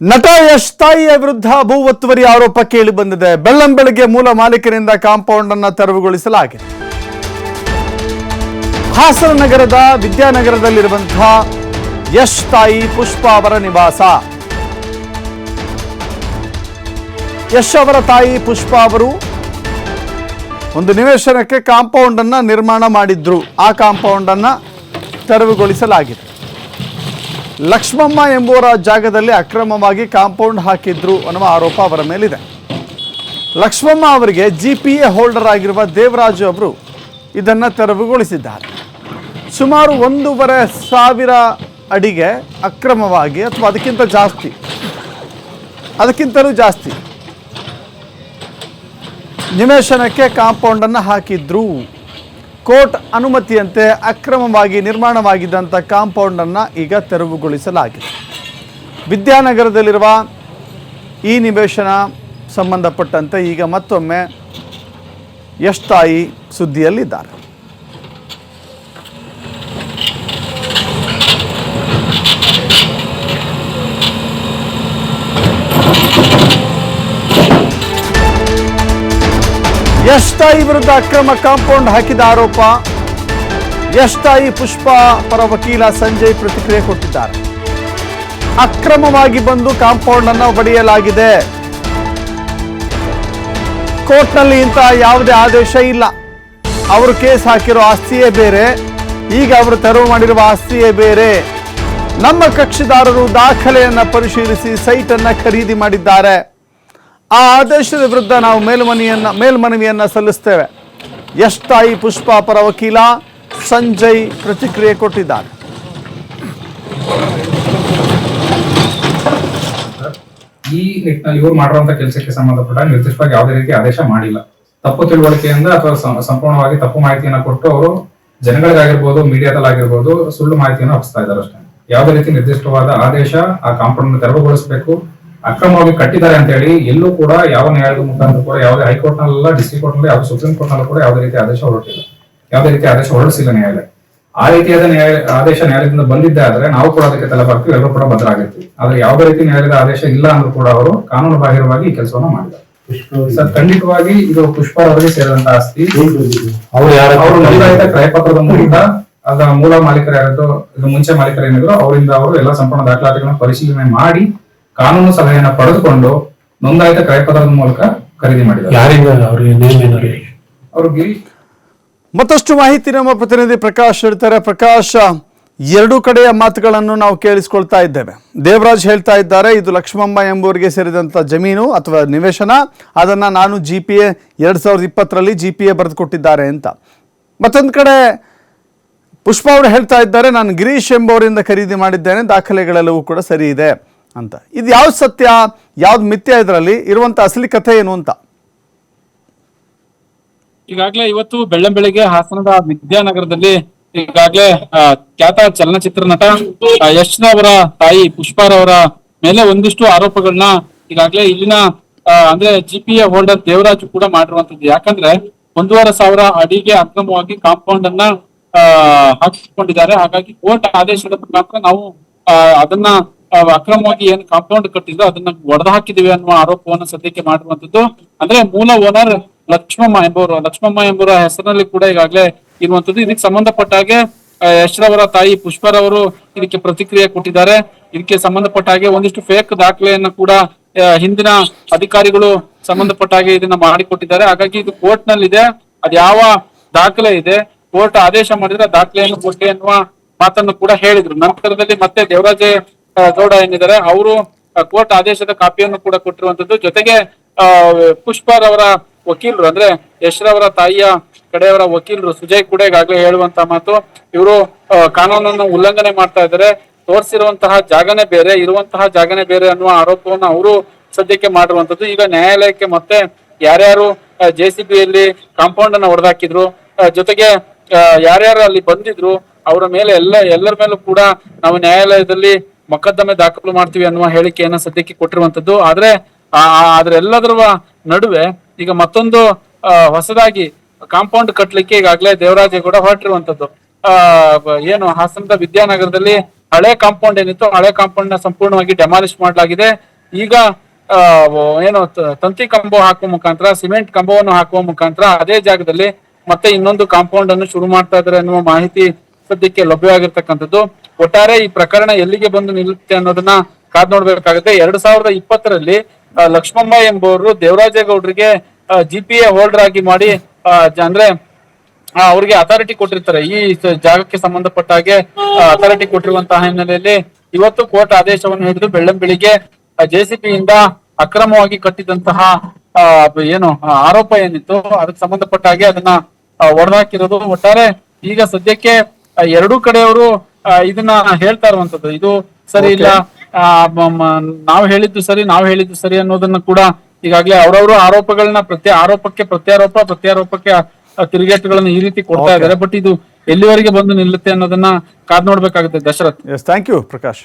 ನಟ ಯಶ್ ತಾಯಿಯ ವಿರುದ್ಧ ಭೂ ಒತ್ತುವರಿ ಆರೋಪ ಕೇಳಿ ಬಂದಿದೆ. ಬೆಳ್ಳಂಬೆಳಗ್ಗೆ ಮೂಲ ಮಾಲೀಕರಿಂದ ಕಾಂಪೌಂಡ್ ಅನ್ನ ತೆರವುಗೊಳಿಸಲಾಗಿದೆ. ಹಾಸನ ನಗರದ ವಿದ್ಯಾನಗರದಲ್ಲಿರುವಂತಹ ಯಶ್ ತಾಯಿ ಪುಷ್ಪ ಅವರ ನಿವಾಸ. ಯಶ್ ಅವರ ತಾಯಿ ಪುಷ್ಪ ಅವರು ಒಂದು ನಿವೇಶನಕ್ಕೆ ಕಾಂಪೌಂಡ್ ಅನ್ನ ನಿರ್ಮಾಣ ಮಾಡಿದ್ರು. ಆ ಕಾಂಪೌಂಡ್ ಅನ್ನ ತೆರವುಗೊಳಿಸಲಾಗಿದೆ. ಲಕ್ಷ್ಮಮ್ಮ ಎಂಬುವರ ಜಾಗದಲ್ಲಿ ಅಕ್ರಮವಾಗಿ ಕಾಂಪೌಂಡ್ ಹಾಕಿದ್ರು ಅನ್ನುವ ಆರೋಪ ಅವರ ಮೇಲಿದೆ. ಲಕ್ಷ್ಮಮ್ಮ ಅವರಿಗೆ ಜಿ ಪಿ ಎ ಹೋಲ್ಡರ್ ಆಗಿರುವ ದೇವರಾಜು ಅವರು ಇದನ್ನು ತೆರವುಗೊಳಿಸಿದ್ದಾರೆ. ಸುಮಾರು ಒಂದೂವರೆ ಸಾವಿರ ಅಡಿಗೆ ಅಕ್ರಮವಾಗಿ ಅಥವಾ ಅದಕ್ಕಿಂತ ಜಾಸ್ತಿ, ಅದಕ್ಕಿಂತಲೂ ಜಾಸ್ತಿ ನಿವೇಶನಕ್ಕೆ ಕಾಂಪೌಂಡನ್ನು ಹಾಕಿದ್ರು. ಕೋರ್ಟ್ ಅನುಮತಿಯಂತೆ ಅಕ್ರಮವಾಗಿ ನಿರ್ಮಾಣವಾಗಿದ್ದಂಥ ಕಾಂಪೌಂಡನ್ನು ಈಗ ತೆರವುಗೊಳಿಸಲಾಗಿದೆ. ವಿದ್ಯಾನಗರದಲ್ಲಿರುವ ಈ ನಿವೇಶನ ಸಂಬಂಧಪಟ್ಟಂತೆ ಈಗ ಮತ್ತೊಮ್ಮೆ ಯಶ್ ತಾಯಿ ಸುದ್ದಿಯಲ್ಲಿದ್ದಾರೆ. ತಾಯಿ ವಿರುದ್ಧ ಅಕ್ರಮ ಕಾಂಪೌಂಡ್ ಹಾಕಿದ ಆರೋಪ. ಎಷ್ಟಾಯಿ ಪುಷ್ಪ ಪರ ವಕೀಲ ಸಂಜಯ್ ಪ್ರತಿಕ್ರಿಯೆ ಕೊಟ್ಟಿದ್ದಾರೆ. ಅಕ್ರಮವಾಗಿ ಬಂದು ಕಾಂಪೌಂಡ್ ಅನ್ನು ಬಡಿಯಲಾಗಿದೆ ಕೋರ್ಟ್ನಲ್ಲಿ ಇಂತಹ ಯಾವುದೇ ಆದೇಶ ಇಲ್ಲ. ಅವರು ಕೇಸ್ ಹಾಕಿರೋ ಆಸ್ತಿಯೇ ಬೇರೆ. ಈಗ ಅವರು ತೆರವು ಮಾಡಿರುವ ಆಸ್ತಿಯೇ ಬೇರೆ. ನಮ್ಮ ಕಕ್ಷಿದಾರರು ದಾಖಲೆಯನ್ನು ಪರಿಶೀಲಿಸಿ ಸೈಟ್ ಅನ್ನ ಖರೀದಿ ಮಾಡಿದ್ದಾರೆ. ಆ ಆದೇಶದ ವಿರುದ್ಧ ನಾವು ಮೇಲ್ಮನೆಯನ್ನು, ಮೇಲ್ಮನವಿಯನ್ನ ಸಲ್ಲಿಸ್ತೇವೆ. ಎಷ್ಟಾಯಿ ಪುಷ್ಪ ಪರ ವಕೀಲ ಸಂಜಯ್ ಪ್ರತಿಕ್ರಿಯೆ ಕೊಟ್ಟಿದ್ದಾರೆ. ಈ ನಿಟ್ಟಿನಲ್ಲಿ ಇವರು ಮಾಡಿರುವಂತ ಕೆಲಸಕ್ಕೆ ಸಂಬಂಧಪಟ್ಟ ನಿರ್ದಿಷ್ಟವಾಗಿ ಯಾವುದೇ ರೀತಿ ಆದೇಶ ಮಾಡಿಲ್ಲ. ತಪ್ಪು ತಿಳುವಳಿಕೆಯಿಂದ ಅಥವಾ ಸಂಪೂರ್ಣವಾಗಿ ತಪ್ಪು ಮಾಹಿತಿಯನ್ನ ಕೊಟ್ಟು ಅವರು ಜನಗಳಿಗಾಗಿರ್ಬೋದು, ಮೀಡಿಯಾದಲ್ಲಾಗಿರ್ಬೋದು ಸುಳ್ಳು ಮಾಹಿತಿಯನ್ನು ಹಬ್ಸ್ತಾ ಇದ್ದಾರೆ ಅಷ್ಟೇ. ಯಾವುದೇ ರೀತಿ ನಿರ್ದಿಷ್ಟವಾದ ಆದೇಶ ಆ ಕಾಂಪೌಂಡ್ ತೆರವುಗೊಳಿಸಬೇಕು ಅಕ್ರಮವಾಗಿ ಕಟ್ಟಿದ್ದಾರೆ ಅಂತ ಹೇಳಿ ಎಲ್ಲೂ ಕೂಡ ಯಾವ ನ್ಯಾಯಾಲಯದ ಮುಖಾಂತರ ಕೂಡ ಯಾವುದೇ ಹೈಕೋರ್ಟ್ ನಲ್ಲ ಡಿಸ್ಟ್ರಿಕ್ಟ್ ಕೋರ್ಟ್ನಲ್ಲಿ ಯಾವುದೇ ಸುಪ್ರೀಂ ಕೋರ್ಟ್ ನಲ್ಲೂ ಕೂಡ ಯಾವುದೇ ರೀತಿ ಆದೇಶ ಹೊರಟಿಲ್ಲ. ಯಾವುದೇ ರೀತಿ ಆದೇಶ ಹೊರಡಿಸಿಲ್ಲ ನ್ಯಾಯಾಲಯ. ಆ ರೀತಿಯಾದ ನ್ಯಾಯ ಆದೇಶ ನ್ಯಾಯಾಲಯದಿಂದ ಬಂದಿದ್ದೆ ಆದ್ರೆ ನಾವು ಕೂಡ ಅದಕ್ಕೆ ತಲೆ ಬಾಗ್ತೀವಿ ಎಲ್ಲರೂ ಕೂಡ ಬದಲಾಗಿರ್ತೀವಿ ಆದ್ರೆ ಯಾವುದೇ ರೀತಿ ನ್ಯಾಯಾಲಯದ ಆದೇಶ ಇಲ್ಲ ಅಂದ್ರೂ ಕೂಡ ಅವರು ಕಾನೂನು ಬಾಹಿರವಾಗಿ ಈ ಕೆಲಸವನ್ನ ಮಾಡಿದ್ದಾರೆ. ಸರ್ ಖಂಡಿತವಾಗಿ ಇದು ಪುಷ್ಪ ಅವರಿಗೆ ಸೇರಿದಂತ ಆಸ್ತಿ. ಅವರು ನೋಂದಾಯಿತ ಕ್ರಯಪತ್ರದ ಮೂಲಕ ಅದರ ಮೂಲ ಮಾಲೀಕರು ಯಾರಿದ್ರು ಇದು ಮುಂಚೆ ಮಾಲೀಕರು ಏನಿದ್ರು ಅವರಿಂದ ಅವರು ಎಲ್ಲ ಸಂಪೂರ್ಣ ದಾಖಲಾತಿಗಳನ್ನ ಪರಿಶೀಲನೆ ಮಾಡಿ ಕಾನೂನು ಸಲಹೆಯನ್ನು ಪಡೆದುಕೊಂಡು ನೋಂದಾಯಿತ ಕ್ರಯಪತ್ರದ ಮೂಲಕ ಖರೀದಿ ಮಾಡಿದ್ದಾರೆ. ಯಾರಿಂದ ಅವರು ಗಿರಿ ಮತ್ತಷ್ಟು ಮಾಹಿತಿ ನಮ್ಮ ಪ್ರತಿನಿಧಿ ಪ್ರಕಾಶ್ ಹೇಳ್ತಾರೆ. ಪ್ರಕಾಶ ಎರಡು ಕಡೆಯ ಮಾತುಗಳನ್ನು ನಾವು ಕೇಳಿಸ್ಕೊಳ್ತಾ ಇದ್ದೇವೆ. ದೇವರಾಜ್ ಹೇಳ್ತಾ ಇದ್ದಾರೆ ಇದು ಲಕ್ಷ್ಮಮ್ಮ ಎಂಬುವರಿಗೆ ಸೇರಿದಂಥ ಜಮೀನು ಅಥವಾ ನಿವೇಶನ. ಅದನ್ನು ನಾನು ಜಿ ಪಿ ಎ ಎರಡು ಸಾವಿರದ ಇಪ್ಪತ್ತರಲ್ಲಿ ಜಿ ಪಿ ಎ ಬರೆದುಕೊಟ್ಟಿದ್ದಾರೆ ಅಂತ. ಮತ್ತೊಂದು ಕಡೆ ಪುಷ್ಪ ಅವರು ಹೇಳ್ತಾ ಇದ್ದಾರೆ ನಾನು ಗಿರೀಶ್ ಎಂಬುವರಿಂದ ಖರೀದಿ ಮಾಡಿದ್ದೇನೆ ದಾಖಲೆಗಳೆಲ್ಲವೂ ಕೂಡ ಸರಿ ಇದೆ. ಅಂತ. ಇದು ಯಾವ್ದು ಸತ್ಯ? ಯಾವ್ದು ಮಿಥ್ಯ ಇದರಲ್ಲಿ ಇರುವಂತ ಅಸಲಿ ಕಥೆ ಏನು ಅಂತ? ಈಗಾಗಲೇ ಇವತ್ತು ಬೆಳ್ಳಂಬೆಳಿಗ್ಗೆ ಹಾಸನದ ವಿದ್ಯಾನಗರದಲ್ಲಿ ಈಗಾಗಲೇ ಖ್ಯಾತ ಚಲನಚಿತ್ರ ನಟ ಯಶ್ನವರ ತಾಯಿ ಪುಷ್ಪಾರವರ ಮೇಲೆ ಒಂದಿಷ್ಟು ಆರೋಪಗಳನ್ನ ಈಗಾಗಲೇ ಇಲ್ಲಿನ ಅಂದ್ರೆ ಜಿಪಿಎ ಹೋಲ್ಡರ್ ದೇವರಾಜ್ ಕೂಡ ಮಾಡಿರುವಂತದ್ದು ಯಾಕಂದ್ರೆ ಒಂದೂವರೆ ಸಾವಿರ ಅಡಿಗೆ ಅಕ್ರಮವಾಗಿ ಕಾಂಪೌಂಡ್ ಅನ್ನ ಆ, ಹಾಕಿಕೊಂಡಿದ್ದಾರೆ ಹಾಗಾಗಿ ಕೋರ್ಟ್ ಆದೇಶದ ಮುಖಾಂತರ ನಾವು ಅದನ್ನ ಅಕ್ರಮವಾಗಿ ಏನು ಕಾಂಪೌಂಡ್ ಕಟ್ಟಿದ್ರು ಅದನ್ನ ಒಡೆದು ಹಾಕಿದೀವಿ ಅನ್ನುವ ಆರೋಪವನ್ನು ಸದ್ಯಕ್ಕೆ ಮಾಡಿರುವಂತದ್ದು ಅಂದ್ರೆ ಮೂಲ ಓನರ್ ಲಕ್ಷ್ಮಮ್ಮ ಎಂಬುವರು, ಲಕ್ಷ್ಮಮ್ಮ ಎಂಬುವರ ಹೆಸರಿನಲ್ಲಿ ಕೂಡ ಈಗಾಗಲೇ ಇರುವಂತದ್ದು ಇದಕ್ಕೆ ಸಂಬಂಧಪಟ್ಟ ಹಾಗೆ ಯಶ್ರವರ ತಾಯಿ ಪುಷ್ಪರವರು ಇದಕ್ಕೆ ಪ್ರತಿಕ್ರಿಯೆ ಕೊಟ್ಟಿದ್ದಾರೆ. ಇದಕ್ಕೆ ಸಂಬಂಧಪಟ್ಟ ಹಾಗೆ ಒಂದಿಷ್ಟು ಫೇಕ್ ದಾಖಲೆಯನ್ನ ಕೂಡ ಹಿಂದಿನ ಅಧಿಕಾರಿಗಳು ಸಂಬಂಧಪಟ್ಟ ಹಾಗೆ ಇದನ್ನ ಮಾಡಿಕೊಟ್ಟಿದ್ದಾರೆ. ಹಾಗಾಗಿ ಇದು ಕೋರ್ಟ್ ನಲ್ಲಿದೆ ಅದ್ಯಾವ ದಾಖಲೆ ಇದೆ, ಕೋರ್ಟ್ ಆದೇಶ ಮಾಡಿದ್ರೆ ದಾಖಲೆಯನ್ನು ಕೊಟ್ಟೆ ಅನ್ನುವ ಮಾತನ್ನು ಕೂಡ ಹೇಳಿದ್ರು. ನಂತರದಲ್ಲಿ ಮತ್ತೆ ದೇವರಾಜೆ ಗೌಡ ಏನಿದ್ದಾರೆ ಅವರು ಕೋರ್ಟ್ ಆದೇಶದ ಕಾಪಿಯನ್ನು ಕೂಡ ಕೊಟ್ಟಿರುವಂತದ್ದು. ಜೊತೆಗೆ ಆ, ಅವರ ವಕೀಲರು ಅಂದ್ರೆ ಯಶ್ರವರ ತಾಯಿಯ ಕಡೆಯವರ ವಕೀಲರು ಸುಜಯ್ ಕೂಡ ಈಗಾಗಲೇ ಹೇಳುವಂತ ಮಾತು. ಇವರು ಕಾನೂನನ್ನು ಉಲ್ಲಂಘನೆ ಮಾಡ್ತಾ ಇದ್ದಾರೆ. ತೋರಿಸಿರುವಂತಹ ಜಾಗನೇ ಬೇರೆ ಇರುವಂತಹ ಜಾಗನೇ ಬೇರೆ ಅನ್ನುವ ಆರೋಪವನ್ನು ಅವರು ಸದ್ಯಕ್ಕೆ ಮಾಡಿರುವಂತದ್ದು. ಈಗ ನ್ಯಾಯಾಲಯಕ್ಕೆ ಮತ್ತೆ ಯಾರ್ಯಾರು ಜೆ ಸಿ ಬಿಯಲ್ಲಿ ಕಾಂಪೌಂಡ್ ಅನ್ನ ಹೊಡೆದಾಕಿದ್ರು ಜೊತೆಗೆ ಯಾರ್ಯಾರು ಅಲ್ಲಿ ಬಂದಿದ್ರು ಅವರ ಮೇಲೆ ಎಲ್ಲ ಎಲ್ಲರ ಮೇಲೂ ಕೂಡ ನಾವು ನ್ಯಾಯಾಲಯದಲ್ಲಿ ಮೊಕದ್ದಮೆ ದಾಖಲು ಮಾಡ್ತೀವಿ ಅನ್ನುವ ಹೇಳಿಕೆಯನ್ನ ಸದ್ಯಕ್ಕೆ ಕೊಟ್ಟಿರುವಂತದ್ದು. ಆದ್ರೆ, ಆ ಎಲ್ಲದರ ನಡುವೆ ಈಗ ಮತ್ತೊಂದು ಹೊಸದಾಗಿ ಕಾಂಪೌಂಡ್ ಕಟ್ಟಲಿಕ್ಕೆ ಈಗಾಗಲೇ ದೇವರಾಜೇಗೌಡ ಹೊರಟಿರುವಂತದ್ದು. ಆ ಏನು ಹಾಸನದ ವಿದ್ಯಾನಗರದಲ್ಲಿ ಹಳೆ ಕಾಂಪೌಂಡ್ ಏನಿತ್ತು ಹಳೆ ಕಾಂಪೌಂಡ್ನ ಸಂಪೂರ್ಣವಾಗಿ ಡೆಮಾಲಿಷ್ ಮಾಡಲಾಗಿದೆ. ಈಗ ಏನು ತಂತಿ ಕಂಬ ಹಾಕುವ ಮುಖಾಂತರ, ಸಿಮೆಂಟ್ ಕಂಬವನ್ನು ಹಾಕುವ ಮುಖಾಂತರ ಅದೇ ಜಾಗದಲ್ಲಿ ಮತ್ತೆ ಇನ್ನೊಂದು ಕಾಂಪೌಂಡ್ ಅನ್ನು ಶುರು ಮಾಡ್ತಾ ಇದ್ದಾರೆ ಅನ್ನುವ ಮಾಹಿತಿ ಸದ್ಯಕ್ಕೆ ಲಭ್ಯವಾಗಿರ್ತಕ್ಕಂಥದ್ದು. ಒಟ್ಟಾರೆ ಈ ಪ್ರಕರಣ ಎಲ್ಲಿಗೆ ಬಂದು ನಿಲ್ಲುತ್ತೆ ಅನ್ನೋದನ್ನ ಕಾದ್ ನೋಡ್ಬೇಕಾಗುತ್ತೆ. ಎರಡ್ ಸಾವಿರದ ಇಪ್ಪತ್ತರಲ್ಲಿ ಲಕ್ಷ್ಮಮ್ಮ ಎಂಬುವರು ದೇವರಾಜೇಗೌಡರಿಗೆ ಜಿ ಪಿ ಎ ಹೋಲ್ಡರ್ ಆಗಿ ಮಾಡಿ ಅಂದ್ರೆ ಅವ್ರಿಗೆ ಅಥಾರಿಟಿ ಕೊಟ್ಟಿರ್ತಾರೆ. ಈ ಜಾಗಕ್ಕೆ ಸಂಬಂಧಪಟ್ಟ ಹಾಗೆ ಅಥಾರಿಟಿ ಕೊಟ್ಟಿರುವಂತಹ ಹಿನ್ನೆಲೆಯಲ್ಲಿ ಇವತ್ತು ಕೋರ್ಟ್ ಆದೇಶವನ್ನು ಹಿಡಿದು ಜೆಸಿಪಿ ಇಂದ ಅಕ್ರಮವಾಗಿ ಕಟ್ಟಿದಂತಹ ಏನು ಆರೋಪ ಏನಿತ್ತು, ಅದಕ್ಕೆ ಸಂಬಂಧಪಟ್ಟ ಹಾಗೆ ಅದನ್ನ ಹೊಡೆದಾಕಿರೋದು ಒಟ್ಟಾರೆ ಈಗ ಸದ್ಯಕ್ಕೆ ಎರಡೂ ಕಡೆಯವರು ಇದನ್ನ ಹೇಳ್ತಾ ಇರುವಂತದ್ದು. ಇದು ಸರಿ ಇಲ್ಲ. ನಾವು ಹೇಳಿದ್ದು ಸರಿ ನಾವು ಹೇಳಿದ್ದು ಸರಿ ಅನ್ನೋದನ್ನ ಕೂಡ ಈಗಾಗಲೇ ಅವರವರು ಆರೋಪಗಳನ್ನ ಪ್ರತಿ ಆರೋಪಕ್ಕೆ ಪ್ರತ್ಯಾರೋಪ ಪ್ರತ್ಯಾರೋಪಕ್ಕೆ ತಿರುಗೇಟುಗಳನ್ನ ಈ ರೀತಿ ಕೊಡ್ತಾ ಇದ್ದಾರೆ. ಬಟ್ ಇದು ಎಲ್ಲಿವರೆಗೆ ಬಂದು ನಿಲ್ಲುತ್ತೆ ಅನ್ನೋದನ್ನ ಕಾದ್ ನೋಡ್ಬೇಕಾಗುತ್ತೆ ದಶರಥ್. Thank you Prakash